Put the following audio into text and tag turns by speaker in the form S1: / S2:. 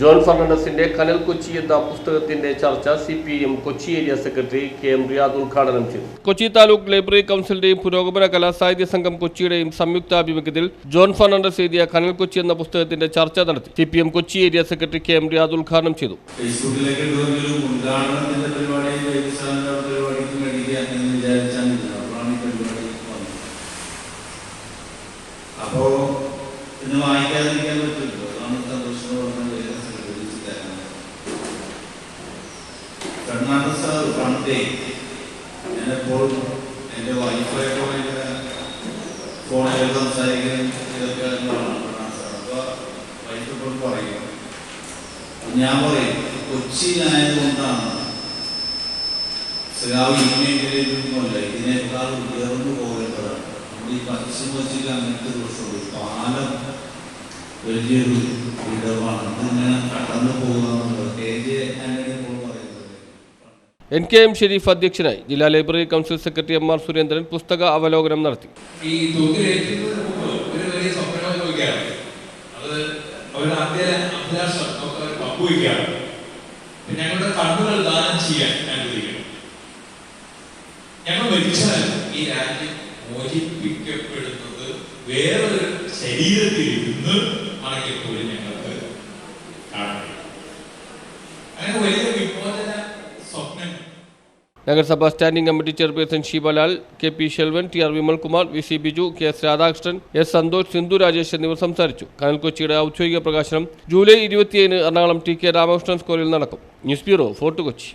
S1: John ഫെർണാണ്ടസിന്റെ Kanal Kochi എന്ന പുസ്തകത്തിന്റെ ചർച്ച C P M Kochi area secretary K M Riyad ഉദ്ഘാടനം ചെയ്തു. കൊച്ചി താലൂക്ക് ലൈബ്രറി കൗൺസിലിന്റെയും പുരോഗമന കലാസാഹിത്യ സംഘം കൊച്ചിയുടെയും സംയുക്താഭിമുഖ്യത്തിൽ ജോൺ ഫെർണാണ്ടസ് എഴുതിയ കനൽ കൊച്ചി എന്ന പുസ്തകത്തിന്റെ ചർച്ച നടത്തി C P M Kochi area secretary K M Riyad ഉദ്ഘാടനം ചെയ്തു.
S2: ഫേസ്ബുക്കിലേക്ക് ഇടുമെങ്കിലും ഉദ്ഘാടനത്തിന്റെ പരിപാടി ദേവസ്ഥാന പരിപാടിക്ക് വേണ്ടിയിട്ട് എന്ന് വിചാരിച്ചാൽ അപ്പോഴാണ് ഈ പരിപാടി വന്നത്. അപ്പോ ഇന്ന് വായിക്കാതിരിക്കാൻ പറ്റില്ല അതാണ് സന്തോഷം കർണാടക സാർ പണ്ടേ ഞാനെപ്പോഴും എന്റെ വൈഫായിട്ട് ഭയങ്കര ഫോണിൽ സംസാരിക്കുകയും ഇതൊക്കെ എപ്പോഴും പറയും. ഞാൻ പറയും കൊച്ചിയിലായതുകൊണ്ടാണ് സ്രാവ് ഈ മേഖലയിലൊന്നുമല്ല ഇതിനേക്കാൾ ഉയർന്നു പോകേണ്ടതാണ്. നമ്മുടെ ഈ പശ്ചിമ കൊച്ചിയിൽ അങ്ങനത്തെ ദോഷമുള്ളൂ പാലം വലിയൊരു ഇടമാണ്. ഇതിങ്ങനെ കടന്നു പോകുക
S1: എൻ കെ എം ഷെരീഫ് അധ്യക്ഷനായി ജില്ലാ library council secretary M R Surendran പുസ്തക അവലോകനം നടത്തി.
S3: ദാനം ചെയ്യാൻ ഈ ശരീരത്തിൽ ഇരുന്ന് ആണെങ്കിൽ പോലും ഞങ്ങൾക്ക് കാണാൻ. അങ്ങനെ വലിയ
S1: നഗരസഭാ standing committee chairperson Sheebalal K P Shelvan T R Vimalkumar V C Biju K S Radhakrishnan S Santhosh Sindhu Rajesh എന്നിവർ സംസാരിച്ചു. കനൽ കൊച്ചിയുടെ ഔദ്യോഗിക പ്രകാശനം ജൂലൈ ഇരുപത്തിയേഴിന് എറണാകുളം ടി കെ രാമകൃഷ്ണൻ സ്കൂളിൽ നടക്കും. News bureau Fort Kochi.